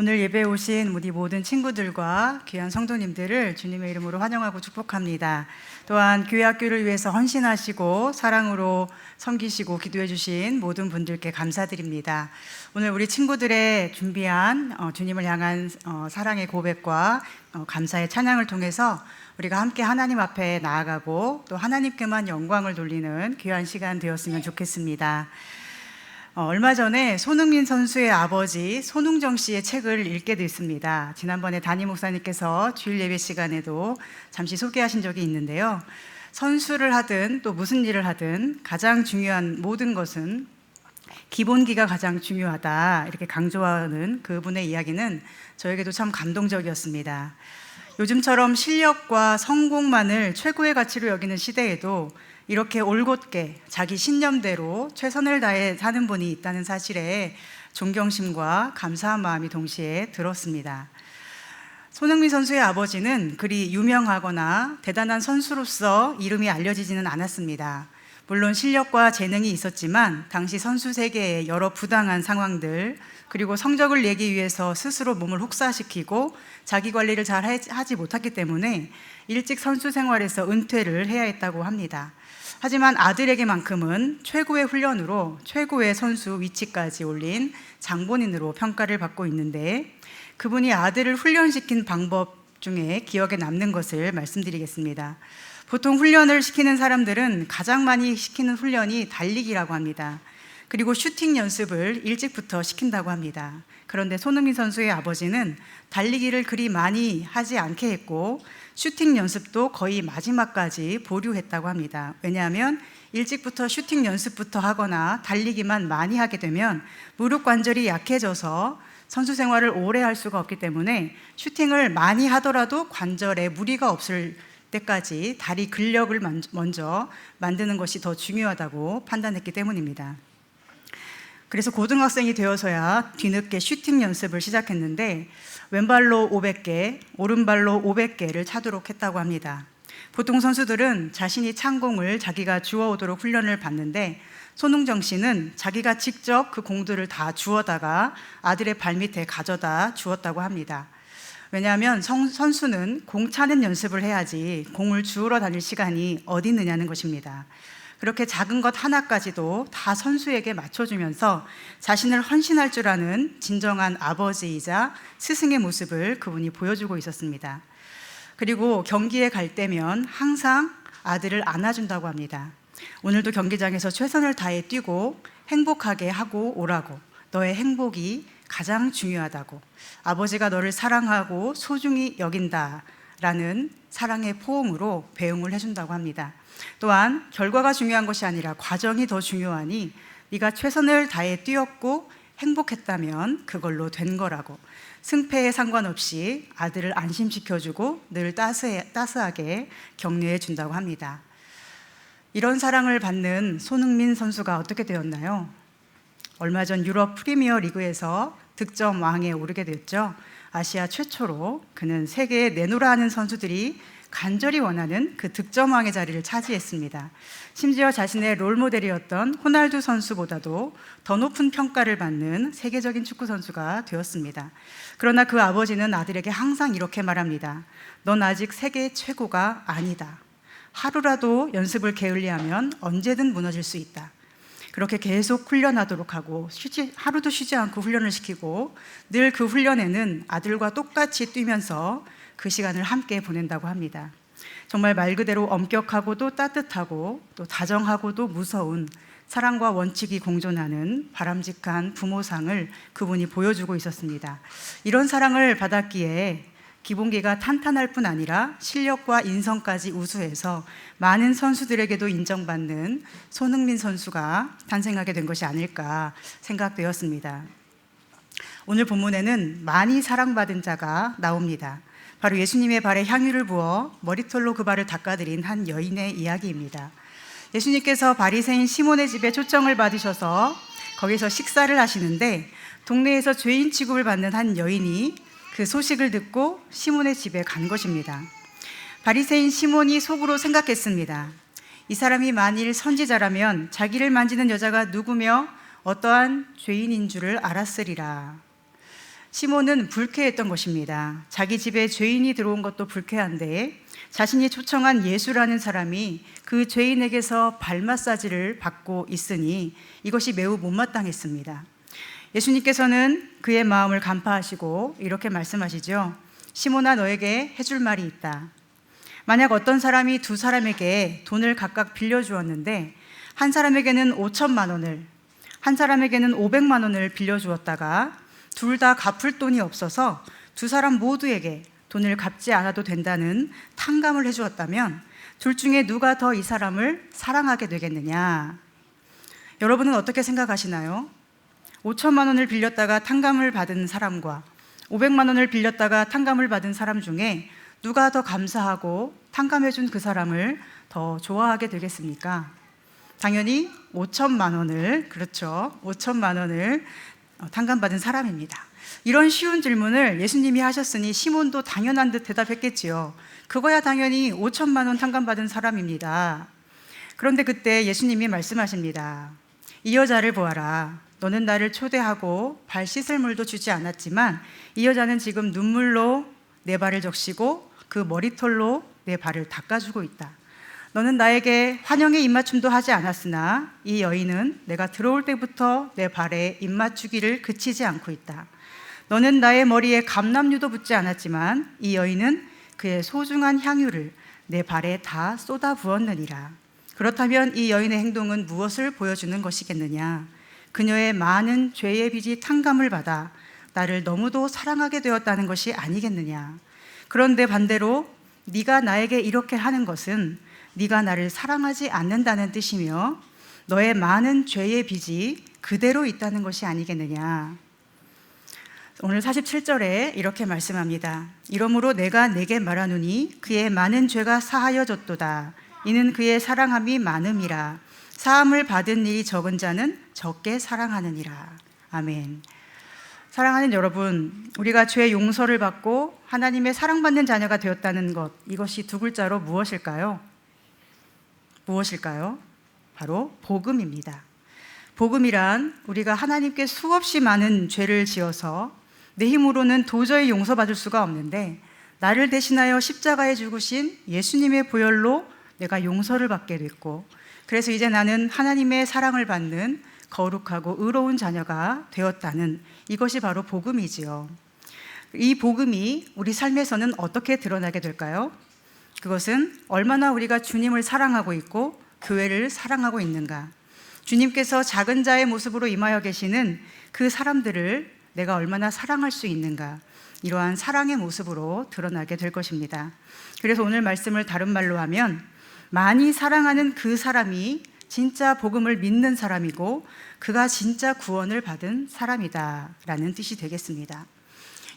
오늘 예배에 오신 우리 모든 친구들과 귀한 성도님들을 주님의 이름으로 환영하고 축복합니다. 또한 교회 학교를 위해서 헌신하시고 사랑으로 섬기시고 기도해 주신 모든 분들께 감사드립니다. 오늘 우리 친구들의 준비한 어, 주님을 향한 어, 사랑의 고백과 어, 감사의 찬양을 통해서 우리가 함께 하나님 앞에 나아가고 또 하나님께만 영광을 돌리는 귀한 시간 되었으면 좋겠습니다. 어, 얼마 전에 손흥민 선수의 아버지 손흥정 씨의 책을 읽게 됐습니다. 지난번에 담임 목사님께서 주일 예배 시간에도 잠시 소개하신 적이 있는데요. 선수를 하든 또 무슨 일을 하든 가장 중요한 모든 것은 기본기가 가장 중요하다 이렇게 강조하는 그분의 이야기는 저에게도 참 감동적이었습니다. 요즘처럼 실력과 성공만을 최고의 가치로 여기는 시대에도 이렇게 올곧게 자기 신념대로 최선을 다해 사는 분이 있다는 사실에 존경심과 감사한 마음이 동시에 들었습니다. 손흥민 선수의 아버지는 그리 유명하거나 대단한 선수로서 이름이 알려지지는 않았습니다. 물론 실력과 재능이 있었지만 당시 선수 세계의 여러 부당한 상황들 그리고 성적을 내기 위해서 스스로 몸을 혹사시키고 자기 관리를 잘 하지 못했기 때문에 일찍 선수 생활에서 은퇴를 해야 했다고 합니다. 하지만 아들에게만큼은 최고의 훈련으로 최고의 선수 위치까지 올린 장본인으로 평가를 받고 있는데 그분이 아들을 훈련시킨 방법 중에 기억에 남는 것을 말씀드리겠습니다. 보통 훈련을 시키는 사람들은 가장 많이 시키는 훈련이 달리기라고 합니다. 그리고 슈팅 연습을 일찍부터 시킨다고 합니다. 그런데 손흥민 선수의 아버지는 달리기를 그리 많이 하지 않게 했고 슈팅 연습도 거의 마지막까지 보류했다고 합니다. 왜냐하면 일찍부터 슈팅 연습부터 하거나 달리기만 많이 하게 되면 무릎 관절이 약해져서 선수 생활을 오래 할 수가 없기 때문에 슈팅을 많이 하더라도 관절에 무리가 없을 때까지 다리 근력을 먼저 만드는 것이 더 중요하다고 판단했기 때문입니다. 그래서 고등학생이 되어서야 뒤늦게 슈팅 연습을 시작했는데 왼발로 500개, 오른발로 500개를 차도록 했다고 합니다. 보통 선수들은 자신이 찬 공을 자기가 주워오도록 훈련을 받는데 손흥정 씨는 자기가 직접 그 공들을 다 주워다가 아들의 발밑에 가져다 주었다고 합니다. 왜냐하면 성, 선수는 공 차는 연습을 해야지 공을 주우러 다닐 시간이 어디 있느냐는 것입니다. 그렇게 작은 것 하나까지도 다 선수에게 맞춰주면서 자신을 헌신할 줄 아는 진정한 아버지이자 스승의 모습을 그분이 보여주고 있었습니다. 그리고 경기에 갈 때면 항상 아들을 안아준다고 합니다. 오늘도 경기장에서 최선을 다해 뛰고 행복하게 하고 오라고 너의 행복이 가장 중요하다고 아버지가 너를 사랑하고 소중히 여긴다 라는 사랑의 포옹으로 배웅을 해준다고 합니다. 또한 결과가 중요한 것이 아니라 과정이 더 중요하니 네가 최선을 다해 뛰었고 행복했다면 그걸로 된 거라고 승패에 상관없이 아들을 안심시켜주고 늘 따스해, 따스하게 격려해 준다고 합니다. 이런 사랑을 받는 손흥민 선수가 어떻게 되었나요? 얼마 전 유럽 프리미어 리그에서 득점 왕에 오르게 됐죠. 아시아 최초로 그는 세계에 내놓으라 하는 선수들이 간절히 원하는 그 득점왕의 자리를 차지했습니다. 심지어 자신의 롤모델이었던 호날두 선수보다도 더 높은 평가를 받는 세계적인 축구 선수가 되었습니다. 그러나 그 아버지는 아들에게 항상 이렇게 말합니다. 넌 아직 세계 최고가 아니다. 하루라도 연습을 게을리하면 언제든 무너질 수 있다. 그렇게 계속 훈련하도록 하고 쉬지, 하루도 쉬지 않고 훈련을 시키고 늘 그 훈련에는 아들과 똑같이 뛰면서 그 시간을 함께 보낸다고 합니다. 정말 말 그대로 엄격하고도 따뜻하고 또 다정하고도 무서운 사랑과 원칙이 공존하는 바람직한 부모상을 그분이 보여주고 있었습니다. 이런 사랑을 받았기에 기본기가 탄탄할 뿐 아니라 실력과 인성까지 우수해서 많은 선수들에게도 인정받는 손흥민 선수가 탄생하게 된 것이 아닐까 생각되었습니다. 오늘 본문에는 많이 사랑받은 자가 나옵니다. 바로 예수님의 발에 향유를 부어 머리털로 그 발을 닦아드린 한 여인의 이야기입니다. 예수님께서 바리새인 시몬의 집에 초청을 받으셔서 거기서 식사를 하시는데 동네에서 죄인 취급을 받는 한 여인이 그 소식을 듣고 시몬의 집에 간 것입니다. 바리새인 시몬이 속으로 생각했습니다. 이 사람이 만일 선지자라면 자기를 만지는 여자가 누구며 어떠한 죄인인 줄을 알았으리라. 시몬은 불쾌했던 것입니다. 자기 집에 죄인이 들어온 것도 불쾌한데 자신이 초청한 예수라는 사람이 그 죄인에게서 발 마사지를 받고 있으니 이것이 매우 못마땅했습니다. 예수님께서는 그의 마음을 간파하시고 이렇게 말씀하시죠. 시몬아 너에게 해줄 말이 있다. 만약 어떤 사람이 두 사람에게 돈을 각각 빌려주었는데 한 사람에게는 5천만 원을 한 사람에게는 500만 원을 빌려주었다가 둘 다 갚을 돈이 없어서 두 사람 모두에게 돈을 갚지 않아도 된다는 탕감을 해주었다면 둘 중에 누가 더 이 사람을 사랑하게 되겠느냐? 여러분은 어떻게 생각하시나요? 5천만 원을 빌렸다가 탕감을 받은 사람과 500만 원을 빌렸다가 탕감을 받은 사람 중에 누가 더 감사하고 탕감해 준 그 사람을 더 좋아하게 되겠습니까? 당연히 5천만 원을 그렇죠. 5천만 원을 어, 탕감받은 사람입니다. 이런 쉬운 질문을 예수님이 하셨으니 시몬도 당연한 듯 대답했겠지요. 그거야 당연히 5천만 원 탕감받은 사람입니다. 그런데 그때 예수님이 말씀하십니다. 이 여자를 보아라. 너는 나를 초대하고 발 씻을 물도 주지 않았지만 이 여자는 지금 눈물로 내 발을 적시고 그 머리털로 내 발을 닦아주고 있다. 너는 나에게 환영의 입맞춤도 하지 않았으나 이 여인은 내가 들어올 때부터 내 발에 입맞추기를 그치지 않고 있다. 너는 나의 머리에 감람류도 붙지 않았지만 이 여인은 그의 소중한 향유를 내 발에 다 쏟아 부었느니라. 그렇다면 이 여인의 행동은 무엇을 보여주는 것이겠느냐? 그녀의 많은 죄의 빚이 탕감을 받아 나를 너무도 사랑하게 되었다는 것이 아니겠느냐? 그런데 반대로 네가 나에게 이렇게 하는 것은 네가 나를 사랑하지 않는다는 뜻이며 너의 많은 죄의 빚이 그대로 있다는 것이 아니겠느냐. 오늘 47절에 이렇게 말씀합니다. 이러므로 내가 내게 말하노니 그의 많은 죄가 사하여졌도다. 이는 그의 사랑함이 많음이라. 사함을 받은 일이 적은 자는 적게 사랑하느니라. 아멘. 사랑하는 여러분, 우리가 죄 용서를 받고 하나님의 사랑받는 자녀가 되었다는 것, 이것이 두 글자로 무엇일까요? 무엇일까요? 바로 복음입니다. 복음이란 우리가 하나님께 수없이 많은 죄를 지어서 내 힘으로는 도저히 용서받을 수가 없는데 나를 대신하여 십자가에 죽으신 예수님의 보혈로 내가 용서를 받게 됐고 그래서 이제 나는 하나님의 사랑을 받는 거룩하고 의로운 자녀가 되었다는 이것이 바로 복음이지요. 이 복음이 우리 삶에서는 어떻게 드러나게 될까요? 그것은 얼마나 우리가 주님을 사랑하고 있고 교회를 사랑하고 있는가. 주님께서 작은 자의 모습으로 임하여 계시는 그 사람들을 내가 얼마나 사랑할 수 있는가. 이러한 사랑의 모습으로 드러나게 될 것입니다. 그래서 오늘 말씀을 다른 말로 하면 많이 사랑하는 그 사람이 진짜 복음을 믿는 사람이고 그가 진짜 구원을 받은 사람이다 라는 뜻이 되겠습니다.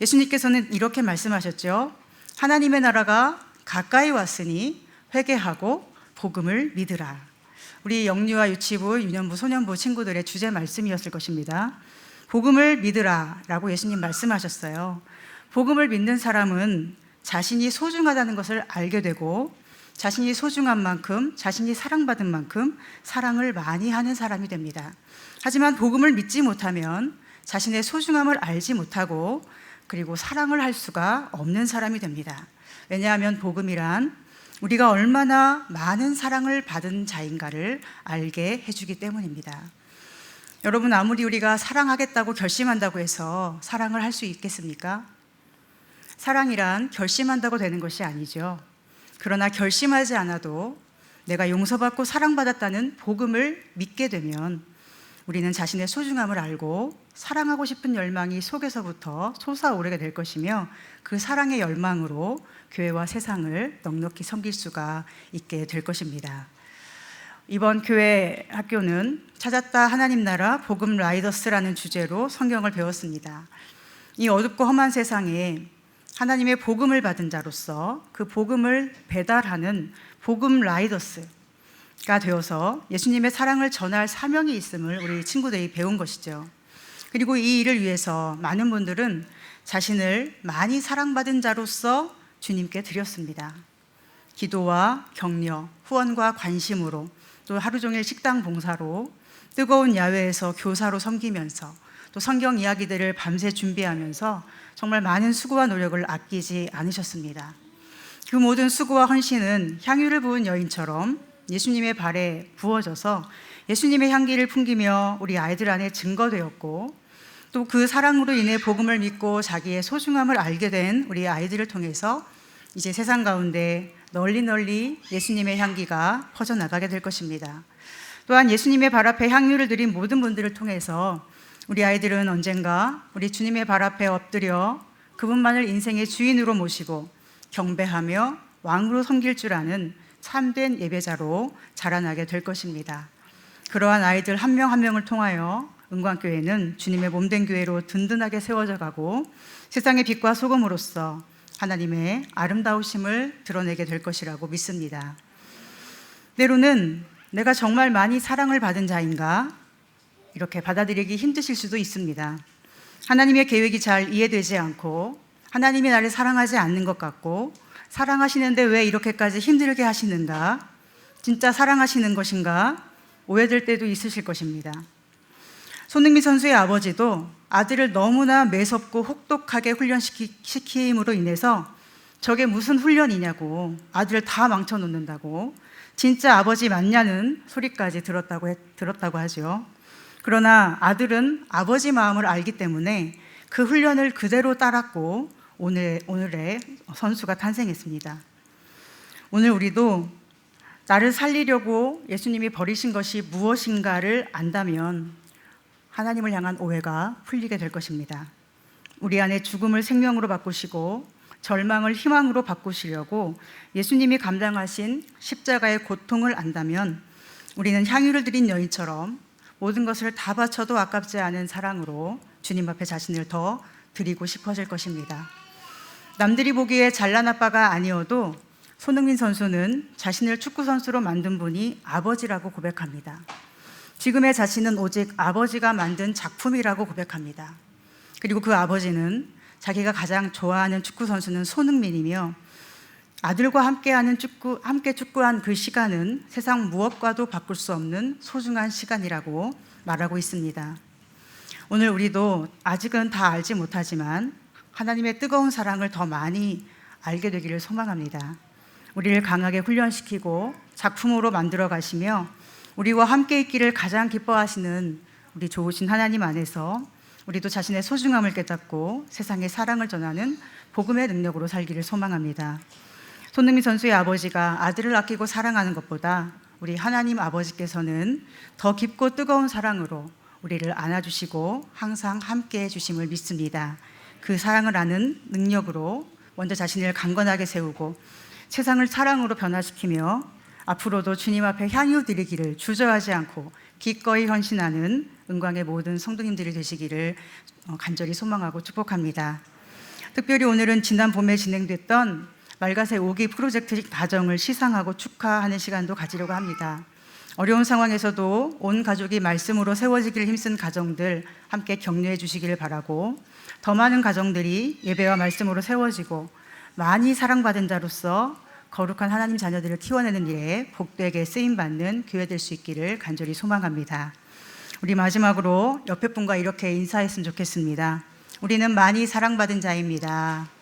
예수님께서는 이렇게 말씀하셨죠. 하나님의 나라가 가까이 왔으니 회개하고 복음을 믿으라. 우리 영유아 유치부, 유년부, 소년부 친구들의 주제 말씀이었을 것입니다. 복음을 믿으라 라고 예수님 말씀하셨어요. 복음을 믿는 사람은 자신이 소중하다는 것을 알게 되고 자신이 소중한 만큼, 자신이 사랑받은 만큼 사랑을 많이 하는 사람이 됩니다. 하지만 복음을 믿지 못하면 자신의 소중함을 알지 못하고 그리고 사랑을 할 수가 없는 사람이 됩니다. 왜냐하면 복음이란 우리가 얼마나 많은 사랑을 받은 자인가를 알게 해주기 때문입니다. 여러분, 아무리 우리가 사랑하겠다고 결심한다고 해서 사랑을 할 수 있겠습니까? 사랑이란 결심한다고 되는 것이 아니죠. 그러나 결심하지 않아도 내가 용서받고 사랑받았다는 복음을 믿게 되면 우리는 자신의 소중함을 알고 사랑하고 싶은 열망이 속에서부터 솟아오르게 될 것이며 그 사랑의 열망으로 교회와 세상을 넉넉히 섬길 수가 있게 될 것입니다. 이번 교회 학교는 찾았다 하나님 나라 복음 라이더스라는 주제로 성경을 배웠습니다. 이 어둡고 험한 세상에 하나님의 복음을 받은 자로서 그 복음을 배달하는 복음 라이더스가 되어서 예수님의 사랑을 전할 사명이 있음을 우리 친구들이 배운 것이죠. 그리고 이 일을 위해서 많은 분들은 자신을 많이 사랑받은 자로서 주님께 드렸습니다. 기도와 격려, 후원과 관심으로 또 하루 종일 식당 봉사로 뜨거운 야외에서 교사로 섬기면서 또 성경 이야기들을 밤새 준비하면서 정말 많은 수고와 노력을 아끼지 않으셨습니다. 그 모든 수고와 헌신은 향유를 부은 여인처럼 예수님의 발에 부어져서 예수님의 향기를 풍기며 우리 아이들 안에 증거되었고 또 그 사랑으로 인해 복음을 믿고 자기의 소중함을 알게 된 우리 아이들을 통해서 이제 세상 가운데 널리 널리 예수님의 향기가 퍼져나가게 될 것입니다. 또한 예수님의 발 앞에 향유를 드린 모든 분들을 통해서 우리 아이들은 언젠가 우리 주님의 발 앞에 엎드려 그분만을 인생의 주인으로 모시고 경배하며 왕으로 섬길 줄 아는 참된 예배자로 자라나게 될 것입니다. 그러한 아이들 한 명 한 명을 통하여 은광교회는 주님의 몸된 교회로 든든하게 세워져 가고 세상의 빛과 소금으로서 하나님의 아름다우심을 드러내게 될 것이라고 믿습니다. 때로는 내가 정말 많이 사랑을 받은 자인가 이렇게 받아들이기 힘드실 수도 있습니다. 하나님의 계획이 잘 이해되지 않고 하나님이 나를 사랑하지 않는 것 같고 사랑하시는데 왜 이렇게까지 힘들게 하시는가? 진짜 사랑하시는 것인가? 오해될 때도 있으실 것입니다. 손흥민 선수의 아버지도 아들을 너무나 매섭고 혹독하게 훈련시킴으로 인해서 저게 무슨 훈련이냐고 아들을 다 망쳐놓는다고 진짜 아버지 맞냐는 소리까지 들었다고, 했, 들었다고 하죠. 그러나 아들은 아버지 마음을 알기 때문에 그 훈련을 그대로 따랐고 오늘, 오늘의 선수가 탄생했습니다. 오늘 우리도 나를 살리려고 예수님이 버리신 것이 무엇인가를 안다면 하나님을 향한 오해가 풀리게 될 것입니다. 우리 안에 죽음을 생명으로 바꾸시고 절망을 희망으로 바꾸시려고 예수님이 감당하신 십자가의 고통을 안다면 우리는 향유를 드린 여인처럼 모든 것을 다 바쳐도 아깝지 않은 사랑으로 주님 앞에 자신을 더 드리고 싶어질 것입니다. 남들이 보기에 잘난 아빠가 아니어도 손흥민 선수는 자신을 축구 선수로 만든 분이 아버지라고 고백합니다. 지금의 자신은 오직 아버지가 만든 작품이라고 고백합니다. 그리고 그 아버지는 자기가 가장 좋아하는 축구 선수는 손흥민이며 아들과 함께하는 축구 함께 축구한 그 시간은 세상 무엇과도 바꿀 수 없는 소중한 시간이라고 말하고 있습니다. 오늘 우리도 아직은 다 알지 못하지만 하나님의 뜨거운 사랑을 더 많이 알게 되기를 소망합니다. 우리를 강하게 훈련시키고 작품으로 만들어 가시며 우리와 함께 있기를 가장 기뻐하시는 우리 좋으신 하나님 안에서 우리도 자신의 소중함을 깨닫고 세상에 사랑을 전하는 복음의 능력으로 살기를 소망합니다. 손흥민 선수의 아버지가 아들을 아끼고 사랑하는 것보다 우리 하나님 아버지께서는 더 깊고 뜨거운 사랑으로 우리를 안아주시고 항상 함께 해주심을 믿습니다. 그 사랑을 아는 능력으로 먼저 자신을 강건하게 세우고 세상을 사랑으로 변화시키며 앞으로도 주님 앞에 향유 드리기를 주저하지 않고 기꺼이 헌신하는 은광의 모든 성도님들이 되시기를 어, 간절히 소망하고 축복합니다. 특별히 오늘은 지난 봄에 진행됐던 말가새 5기 프로젝트 과정을 시상하고 축하하는 시간도 가지려고 합니다. 어려운 상황에서도 온 가족이 말씀으로 세워지기를 힘쓴 가정들 함께 격려해 주시기를 바라고 더 많은 가정들이 예배와 말씀으로 세워지고 많이 사랑받은 자로서 거룩한 하나님 자녀들을 키워내는 일에 복되게 쓰임 받는 교회 될 수 있기를 간절히 소망합니다. 우리 마지막으로 옆에 분과 이렇게 인사했으면 좋겠습니다. 우리는 많이 사랑받은 자입니다.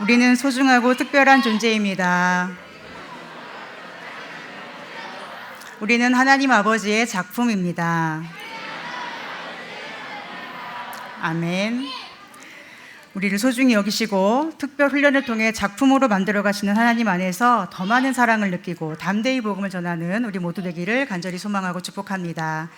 우리는 소중하고 특별한 존재입니다. 우리는 하나님 아버지의 작품입니다. 아멘. 우리를 소중히 여기시고 특별 훈련을 통해 작품으로 만들어 가시는 하나님 안에서 더 많은 사랑을 느끼고 담대히 복음을 전하는 우리 모두 되기를 간절히 소망하고 축복합니다.